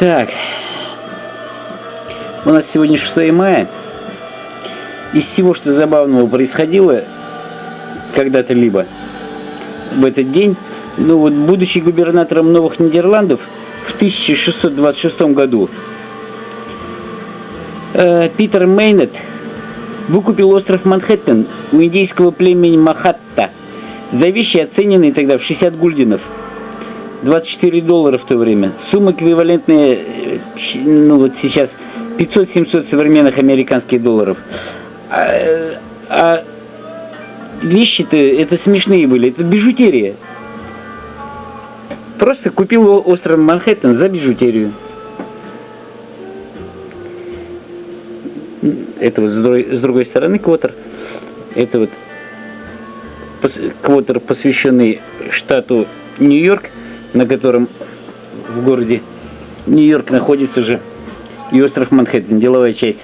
Так. У нас сегодня 6 мая. Из всего, что забавного происходило когда-то либо в этот день, ну вот, будучи губернатором Новых Нидерландов в 1626 году, э, Питер Мейнет выкупил остров Манхэттен у индейского племени Махатта за вещи, оцененные тогда в 60 гульденов. 24 доллара в то время. Сумма эквивалентная, э, ну вот сейчас, 500-700 современных американских долларов. А, а вещи-то это смешные были, это бижутерия. Просто купил остров Манхэттен за бижутерию. Это вот с другой, с другой стороны квотер. Это вот квотер, посвященный штату Нью-Йорк, на котором в городе Нью-Йорк находится же и остров Манхэттен, деловая часть.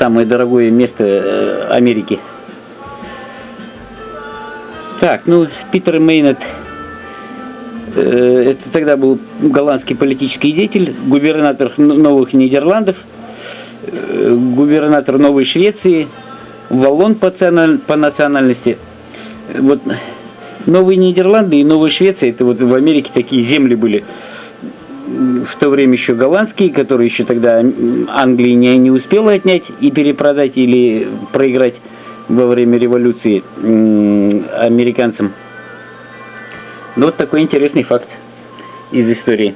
Самое дорогое место э, Америки. Так, ну, Питер Мейнет, э, это тогда был голландский политический деятель, губернатор Новых Нидерландов, э, губернатор Новой Швеции, Валлон по, национальности. Вот Новые Нидерланды и Новая Швеция, это вот в Америке такие земли были в то время еще голландские, которые еще тогда Англия не, не успела отнять и перепродать или проиграть во время революции американцам. Ну, вот такой интересный факт из истории.